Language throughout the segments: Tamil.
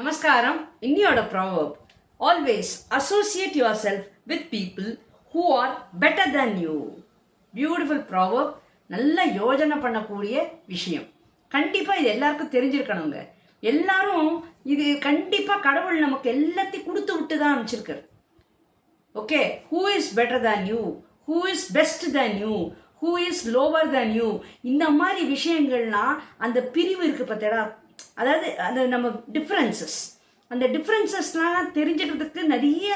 நமஸ்காரம். இன்னியோட proverb always associate yourself with people who are better than you beautiful proverb நல்ல யோஜனை பண்ணக்கூடிய விஷயம். கண்டிப்பாக இது எல்லாருக்கும் தெரிஞ்சிருக்கணுங்க. எல்லாரும் இது கண்டிப்பாக கடவுள் நமக்கு எல்லாத்தையும் கொடுத்து விட்டு தான் அனுப்பிச்சிருக்காரு. Okay who is better than you who is best than you who is lower than you இந்த மாதிரி விஷயங்கள்லாம் அந்த பிரிவு இருக்கு பார்த்தடா அதாவது அந்த நம்ம டிஃப்ரென்சஸ் அந்த டிஃப்ரென்சஸ்லாம் தெரிஞ்சுக்கிறதுக்கு நிறைய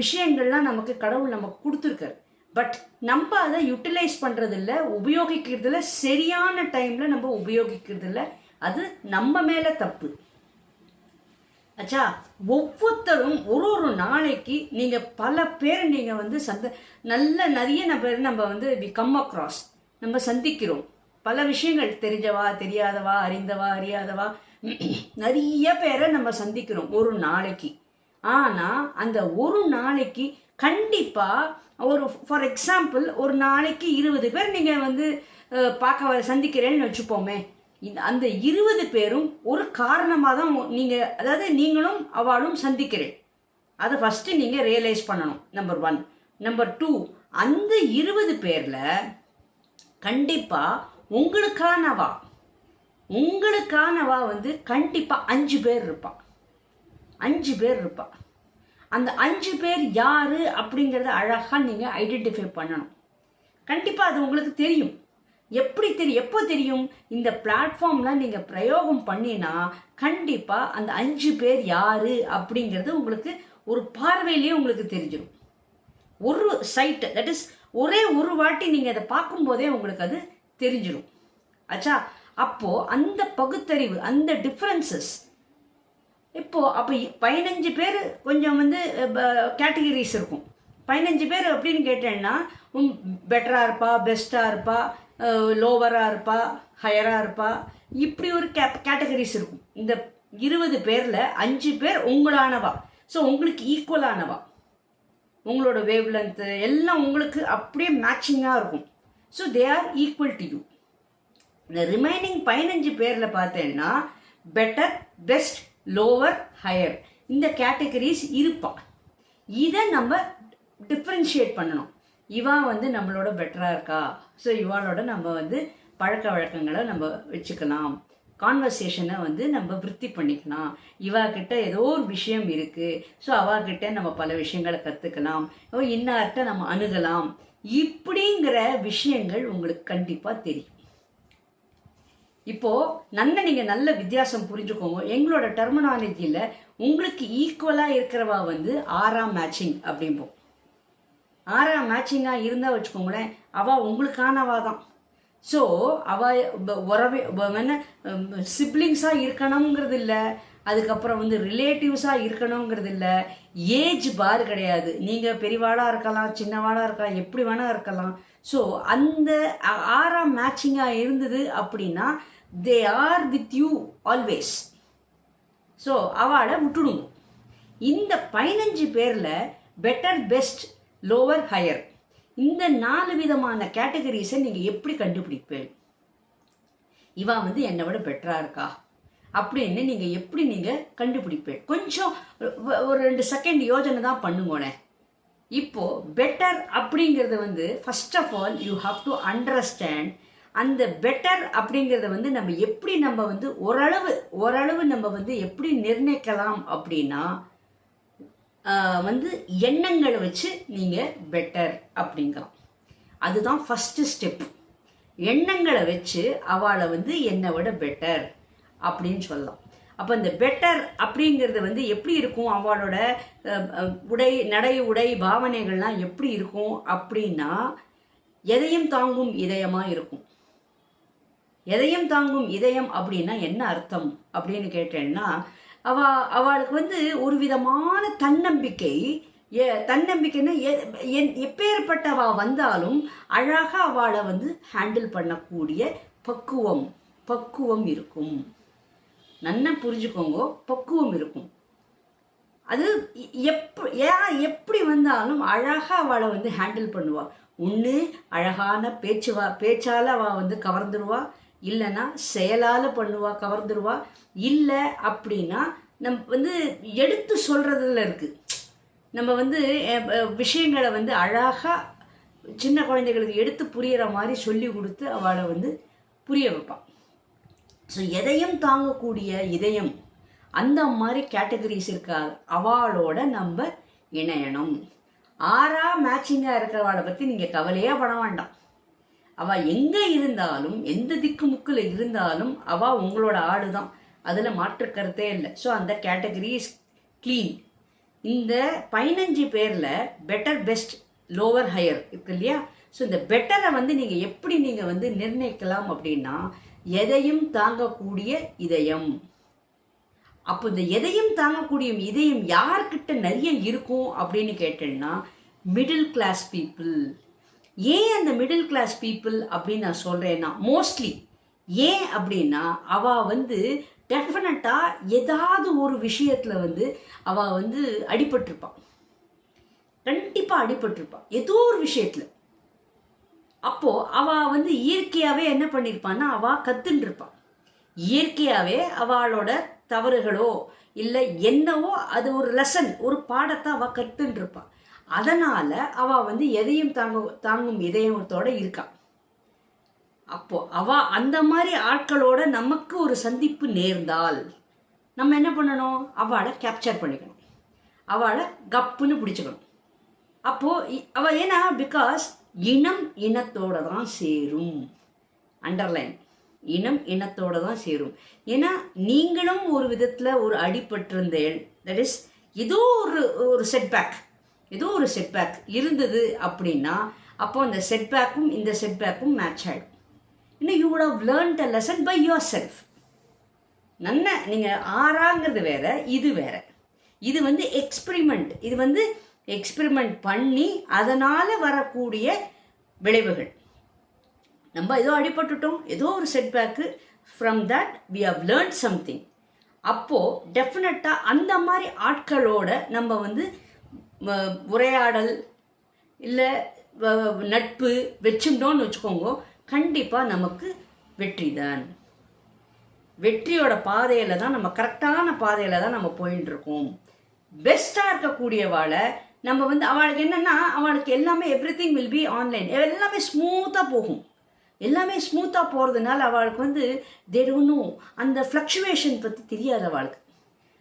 விஷயங்கள்லாம் நமக்கு கடவுள் நமக்கு கொடுத்துருக்காரு. பட் நம்ம அதை யூட்டிலைஸ் பண்ணுறதில்ல உபயோகிக்கிறதில்ல சரியான டைமில் நம்ம உபயோகிக்கிறதில்ல. அது நம்ம மேலே தப்பு. அச்சா ஒவ்வொருத்தரும் ஒரு ஒரு நாளைக்கு நீங்கள் பல பேர் நீங்கள் வந்து சந்த நல்ல நிறைய நம்ம பேர் நம்ம வந்து வி கம் அக்ராஸ் நம்ம சந்திக்கிறோம். பல விஷயங்கள் தெரிஞ்சவா தெரியாதவா அறிந்தவா அறியாதவா? நிறைய பேரை நம்ம சந்திக்கிறோம் ஒரு நாளைக்கு. ஆனால் அந்த ஒரு நாளைக்கு கண்டிப்பாக ஒரு ஃபார் எக்ஸாம்பிள் ஒரு நாளைக்கு இருபது பேர் நீங்கள் வந்து பார்க்க வர சந்திக்கிறேன்னு வச்சுப்போமே. இந்த அந்த இருபது பேரும் ஒரு காரணமாக தான் நீங்கள் அதாவது நீங்களும் அவளும் சந்திக்கிறேன். அதை ஃபஸ்ட்டு நீங்கள் ரியலைஸ் பண்ணணும் நம்பர் ஒன் நம்பர் டூ அந்த இருபது பேரில் கண்டிப்பாக உங்களுக்கானவா? உங்களுக்கானவா வந்து கண்டிப்பாக அஞ்சு பேர் இருப்பா. அஞ்சு பேர் இருப்பா. அந்த அஞ்சு பேர் யார் அப்படிங்கிறத அழகாக நீங்கள் ஐடென்டிஃபை பண்ணணும். கண்டிப்பாக அது உங்களுக்கு தெரியும். எப்படி தெரியும் எப்போ தெரியும்? இந்த பிளாட்ஃபார்ம்லாம் நீங்கள் பிரயோகம் பண்ணினா கண்டிப்பாக அந்த அஞ்சு பேர் யார் அப்படிங்கிறது உங்களுக்கு ஒரு பார்வையிலேயே உங்களுக்கு தெரிஞ்சிடும் ஒரு சைட்டு தட் இஸ் ஒரே ஒரு வாட்டி நீங்கள் அதை பார்க்கும்போதே உங்களுக்கு அது தெரிஞ்சிடும் ஆச்சா அப்போது அந்த பகுத்தறிவு அந்த டிஃப்ரென்சஸ் இப்போ அப்போ பதினஞ்சு பேர் கொஞ்சம் வந்து கேட்டகரிஸ் இருக்கும். பதினஞ்சு பேர் அப்படின்னு கேட்டேன்னா பெட்டராக இருப்பா பெஸ்ட்டாக இருப்பா லோவராக இருப்பா ஹையராக இருப்பா இப்படி ஒரு கே கேட்டகரிஸ் இருக்கும். இந்த இருபது பேரில் அஞ்சு பேர் உங்களானவா? ஸோ உங்களுக்கு ஈக்குவலானவா உங்களோட வேவ் லென்த்து எல்லாம் உங்களுக்கு அப்படியே மேட்சிங்காக இருக்கும். So they are equal to you இந்த ரிமைனிங் பதினஞ்சு பேரில் பார்த்தேன்னா பெட்டர் பெஸ்ட் லோவர் ஹையர் இந்த கேட்டகரிஸ் இருப்பான் இதை நம்ம டிஃப்ரென்ஷியேட் பண்ணணும். இவா வந்து நம்மளோட பெட்டராக இருக்கா? ஸோ இவாளோட நம்ம வந்து பழக்க வழக்கங்களை நம்ம வச்சுக்கலாம். கான்வர்சேஷனை வந்து நம்ம விருத்தி பண்ணிக்கலாம். இவா கிட்ட ஏதோ ஒரு விஷயம் இருக்குது ஸோ அவகிட்ட நம்ம பல விஷயங்களை கற்றுக்கலாம் இன்னார்கிட்ட நம்ம அணுகலாம். இப்படிங்கிற விஷயங்கள் உங்களுக்கு கண்டிப்பாக தெரியும். இப்போ நல்ல நீங்க நல்ல வித்தியாசம் புரிஞ்சுக்கோங்க. எங்களோட டெர்மினாலஜியில் உங்களுக்கு ஈக்குவலாக இருக்கிறவா வந்து ஆறாம் மேட்சிங் அப்படிம்போம். ஆறாம் மேட்சிங்காக இருந்தால் வச்சுக்கோங்களேன் அவள் உங்களுக்கானவா தான். ஸோ அவள் உறவே என்ன சிப்ளிங்ஸாக இருக்கணுங்கிறது இல்லை அதுக்கப்புறம் வந்து ரிலேட்டிவ்ஸாக இருக்கணுங்கிறது இல்லை ஏஜ் பார் கிடையாது. நீங்கள் பெரியவாளாக இருக்கலாம் சின்னவாளாக இருக்கலாம் எப்படி வேணால் இருக்கலாம். ஸோ அந்த ஆறாம் மேட்சிங்காக இருந்தது அப்படின்னா they are with you always so அவளை விட்டுடுங்க. இந்த பதினஞ்சு பேரில் பெட்டர் பெஸ்ட் லோவர் ஹையர் இந்த நாலு விதமான கேட்டகரிஸை நீங்கள் எப்படி கண்டுபிடிப்பேன் இவா வந்து என்னை விட பெட்டராக இருக்கா? அப்படின்னு நீங்கள் எப்படி நீங்கள் கண்டுபிடிப்பேன் கொஞ்சம் ஒரு ரெண்டு செகண்ட் யோஜனை தான் பண்ணுங்கோனே இப்போ பெட்டர் அப்படிங்கிறத வந்து first of all you have to understand அந்த பெட்டர் அப்படிங்கிறத வந்து நம்ம எப்படி நம்ம வந்து ஓரளவு ஓரளவு நம்ம வந்து எப்படி நிர்ணயிக்கலாம் அப்படின்னா வந்து எண்ணங்களை வச்சு நீங்கள் பெட்டர் அப்படிங்கலாம். அதுதான் ஃபஸ்ட்டு ஸ்டெப் எண்ணங்களை வச்சு அவளை வந்து என்னை விட பெட்டர் அப்படின்னு சொல்லலாம். அப்போ இந்த பெட்டர் அப்படிங்கிறது வந்து எப்படி இருக்கும்? அவளோட உடை நடை உடை பாவனைகள்லாம் எப்படி இருக்கும் அப்படின்னா எதையும் தாங்கும் இதயமாக இருக்கும். எதையும் தாங்கும் இதயம் அப்படின்னா என்ன அர்த்தம் அப்படின்னு கேட்டேன்னா அவ அவளுக்கு வந்து ஒரு விதமான தன்னம்பிக்கை எ- தன்னம்பிக்கைன்னா எ- என்- எப்பேற்பட்டவா வந்தாலும் அழகாக அவளை வந்து ஹேண்டில் பண்ணக்கூடிய பக்குவம் பக்குவம் இருக்கும். நல்லா புரிஞ்சுக்கோங்க பக்குவம் இருக்கும். அது எ- எப்ப ஏன் எப்படி வந்தாலும் அழகாக அவளை வந்து ஹேண்டில் பண்ணுவாள் ஒன்று அழகான பேச்சுவா பேச்சால் அவள் வந்து கவர்ந்துருவா. இல்லைன்னா செயலால் பண்ணுவா கவர்ந்துருவா. இல்லை அப்படின்னா நம் வந்து எடுத்து சொல்கிறதுல இருக்குது நம்ம வந்து விஷயங்களை வந்து அழகாக சின்ன குழந்தைகளுக்கு எடுத்து புரியிற மாதிரி சொல்லி கொடுத்து அவளை வந்து புரிய வைப்பான் ஸோ எதையும் தாங்கக்கூடிய இதயம் அந்த மாதிரி கேட்டகரிஸ் இருக்கா அவளோட நம்ம இணையணும். ஆறா மேட்சிங்காக இருக்கிறவளை பற்றி நீங்கள் கவலையே பட வேண்டாம். அவள் எங்கே இருந்தாலும் எந்த திக்கு முக்கில் இருந்தாலும் அவள் உங்களோட ஆடு தான் அதில் மாற்று கருத்தே இல்லை. ஸோ அந்த கேட்டகரி இஸ் க்ளீன் இந்த பதினஞ்சு பேரில் பெட்டர் பெஸ்ட் லோவர் ஹையர் இருக்கு இல்லையா? ஸோ இந்த பெட்டரை வந்து நீங்கள் எப்படி நீங்கள் வந்து நிர்ணயிக்கலாம் அப்படின்னா எதையும் தாங்கக்கூடிய இதயம். அப்போ இந்த எதையும் தாங்கக்கூடிய இதயம் யார்கிட்ட நிறைய இருக்கும் அப்படின்னு கேட்டேன்னா மிடில் கிளாஸ் பீப்புள் ஏன் அந்த மிடில் கிளாஸ் பீப்புள் அப்படின்னு நான் சொல்கிறேன்னா மோஸ்ட்லி ஏன் அப்படின்னா அவள் வந்து டெஃபினட்டாக ஏதாவது ஒரு விஷயத்தில் வந்து அவள் வந்து அடிபட்டிருப்பான் கண்டிப்பாக அடிபட்டிருப்பான் ஏதோ ஒரு விஷயத்தில். அப்போ அவ வந்து இயற்கையாகவே என்ன பண்ணியிருப்பான்னா அவ கத்துன்னு இருப்பான் இயற்கையாகவே அவளோட தவறுகளோ இல்லை என்னவோ அது ஒரு லெசன் ஒரு பாடத்தை அவ கத்துன்னு இருப்பான் அதனால அவ வந்து எதையும் தாங்க தாங்கும் இதயத்தோட இருக்கான் அப்போ அவ அந்த மாதிரி ஆட்களோட நமக்கு ஒரு சந்திப்பு நேர்ந்தால் நம்ம என்ன பண்ணணும்? அவளை கேப்சர் பண்ணிக்கணும். அவளை கப்புன்னு பிடிச்சிக்கணும். அப்போ இ- அவ ஏன்னா பிகாஸ் இனம் இனத்தோட தான் சேரும். அண்டர்லைன் இனம் இனத்தோட தான் சேரும். ஏன்னா நீங்களும் ஒரு விதத்தில் ஒரு அடிபட்டிருந்தேன். தட் இஸ் ஏதோ ஒரு ஒரு செட்பேக் ஏதோ ஒரு செட்பேக் இருந்தது அப்படின்னா அப்போ அந்த செட்பேக்கும் இந்த செட்பேக்கும் மேட்ச் ஆகிடும் இன்னும் you have learnt a lesson by yourself நல்ல நீங்கள் ஆறாங்கிறது வேற இது வேற. இது வந்து எக்ஸ்பிரிமெண்ட் இது வந்து எக்ஸ்பிரிமெண்ட் பண்ணி அதனால் வரக்கூடிய விளைவுகள். நம்ம ஏதோ அடிபட்டுட்டோம் ஏதோ ஒரு setback from that we have learn something அப்போது டெஃபினட்டாக அந்த மாதிரி ஆட்களோட நம்ம வந்து உரையாடல் இல்லை நட்பு வச்சுட்டோம்னு வச்சுக்கோங்க கண்டிப்பாக நமக்கு வெற்றி தான். வெற்றியோட பாதையில் தான் நம்ம கரெக்டான பாதையில் தான் நம்ம போயின்னு இருக்கோம் பெஸ்ட்டாக இருக்கக்கூடியவாளை நம்ம வந்து அவளுக்கு என்னென்னா அவளுக்கு எல்லாமே everything will be online எல்லாமே ஸ்மூத்தாக போகும். எல்லாமே ஸ்மூத்தாக போகிறதுனால அவளுக்கு வந்து தேடணும் அந்த ஃப்ளக்ஷுவேஷன் பற்றி தெரியாது அவளுக்கு.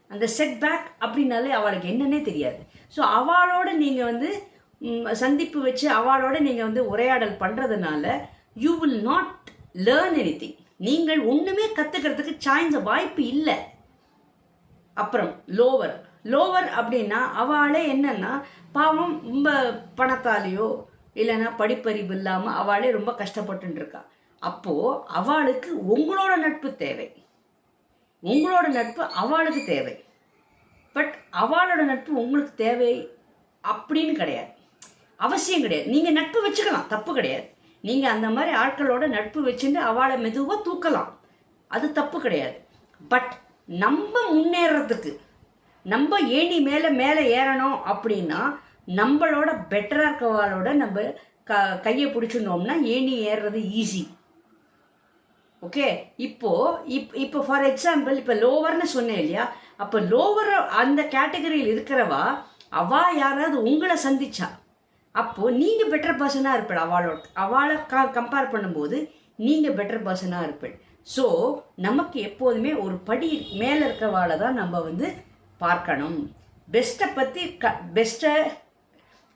அந்த செட் பேக் அப்படின்னாலே அவளுக்கு என்னன்னே தெரியாது. ஸோ அவளோட நீங்கள் வந்து சந்திப்பு வச்சு அவளோட நீங்கள் வந்து உரையாடல் பண்ணுறதுனால you will not learn any நீங்கள் ஒன்றுமே கற்றுக்கிறதுக்கு சாய்ந்த வாய்ப்பு இல்லை. அப்புறம் லோவர் லோவர் அப்படின்னா அவளே என்னன்னா பாவம் ரொம்ப பணத்தாலேயோ இல்லைன்னா படிப்பறிவு இல்லாமல் அவளே ரொம்ப கஷ்டப்பட்டுன்னு இருக்கா அப்போது அவளுக்கு உங்களோட நட்பு தேவை. உங்களோட நட்பு அவளுக்கு தேவை. பட் அவளோட நட்பு உங்களுக்கு தேவை அப்படின்னு கிடையாது. அவசியம் கிடையாது. நீங்கள் நட்பு வச்சுக்கலாம் தப்பு கிடையாது. நீங்கள் அந்த மாதிரி ஆட்களோட நட்பு வச்சுட்டு அவளை மெதுவாக தூக்கலாம். அது தப்பு கிடையாது. பட் நம்ம முன்னேறதுக்கு நம்ம ஏணி மேலே மேலே ஏறணும் அப்படின்னா நம்மளோட பெட்டராக இருக்கவாளோட நம்ம க கையை பிடிச்சிருந்தோம்னா ஏணி ஏறுறது ஈஸி ஓகே இப்போ இப் இப்போ ஃபார் எக்ஸாம்பிள் இப்போ லோவர்னு சொன்னேன் இல்லையா? அப்போ லோவர் அந்த கேட்டகரியில் இருக்கிறவா அவா யாராவது உங்களை சந்திச்சா அப்போது நீங்கள் பெட்டர் பர்சனாக இருப்பீள். அவளோட அவளை க கம்பேர் பண்ணும்போது நீங்கள் பெட்டர் பர்சனாக இருப்பீள். ஸோ நமக்கு எப்போதுமே ஒரு படி மேலே இருக்கிறவாளை தான் நம்ம வந்து பார்க்கணும். பெஸ்ட்டை பற்றி க பெஸ்ட்டை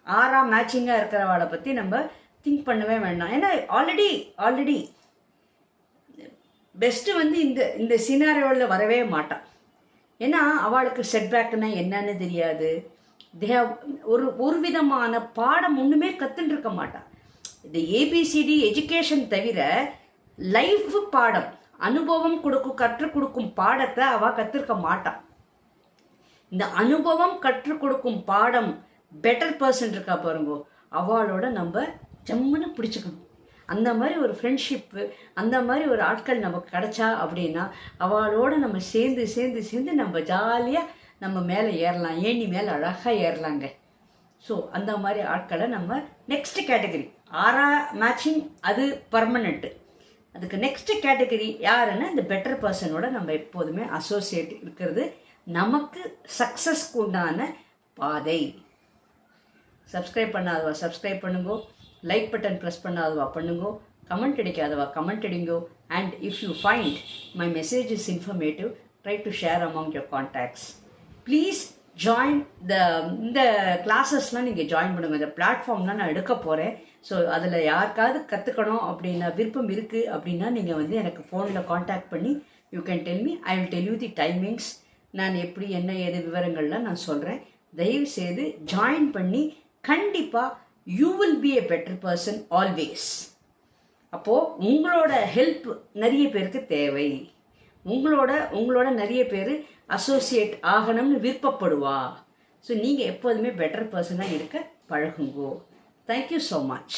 ஆறா மேட்சிங்காக இருக்கிறவளை பற்றி நம்ம திங்க் பண்ணவே வேண்டாம். ஏன்னா ஆல்ரெடி ஆல்ரெடி பெஸ்ட்டு வந்து இந்த இந்த சினாரியோவில் வரவே மாட்டான். ஏன்னா அவளுக்கு செட்பேக்னா என்னன்னு தெரியாது. தே ஒரு ஒரு விதமான பாடம் ஒன்றுமே கற்றுன்னு இருக்க மாட்டான். இந்த ஏபிசிடி எஜுகேஷன் தவிர லைஃப் பாடம் அனுபவம் கொடுக்கும் கற்றுக் கொடுக்கும் பாடத்தை அவள் கற்றுருக்க மாட்டான். இந்த அனுபவம் கற்றுக் கொடுக்கும் பாடம் பெட்டர் பர்சன் இருக்கா பாருங்கோ. அவளோட நம்ம ஜம்முன்னு பிடிச்சிக்கணும். அந்த மாதிரி ஒரு ஃப்ரெண்ட்ஷிப்பு அந்த மாதிரி ஒரு ஆட்கள் நமக்கு கிடைச்சா அப்படின்னா அவளோட நம்ம சேர்ந்து சேர்ந்து சேர்ந்து நம்ம ஜாலியாக நம்ம மேலே ஏறலாம். ஏணி மேலே அழகாக ஏறலாங்க. ஸோ அந்த மாதிரி ஆட்களை நம்ம நெக்ஸ்ட் கேட்டகரி ஆறா மேட்சிங் அது பர்மனெண்ட்டு அதுக்கு நெக்ஸ்ட் கேட்டகரி யாருன்னா இந்த பெட்டர் பர்சனோட நம்ம எப்போதுமே அசோசியேட் இருக்கிறது நமக்கு சக்ஸஸ்க்கு உண்டான பாதை. சப்ஸ்கிரைப் பண்ணாதவா சப்ஸ்கிரைப் பண்ணுங்கோ. லைக் பட்டன் ப்ரெஸ் பண்ணாதவா பண்ணுங்கோ. கமெண்ட் அடிக்காதவா comment அடிங்கோ. And if you find my message is informative try to share among your contacts please join the இந்த கிளாஸஸ்லாம் நீங்கள் ஜாயின் பண்ணுங்கள் இந்த பிளாட்ஃபார்ம்லாம் நான் எடுக்க போகிறேன் ஸோ அதில் யாருக்காவது கற்றுக்கணும் அப்படின்னா விருப்பம் இருக்குது அப்படின்னா நீங்கள் வந்து எனக்கு ஃபோனில் காண்டாக்ட் பண்ணி you can tell me I will tell you the timings நான் எப்படி என்ன ஏது விவரங்கள்லாம் நான் சொல்கிறேன் தயவு செய்து ஜாயின் பண்ணி கண்டிப்பாக you will be a better person always அப்போது உங்களோட ஹெல்ப் நிறைய பேருக்கு தேவை. உங்களோட உங்களோட நிறைய பேர் அசோசியேட் ஆகணும்னு விருப்பப்படுவா. ஸோ நீங்கள் எப்போதுமே பெட்டர் பர்சனாக இருக்க பழகுங்கோ. Thank you so much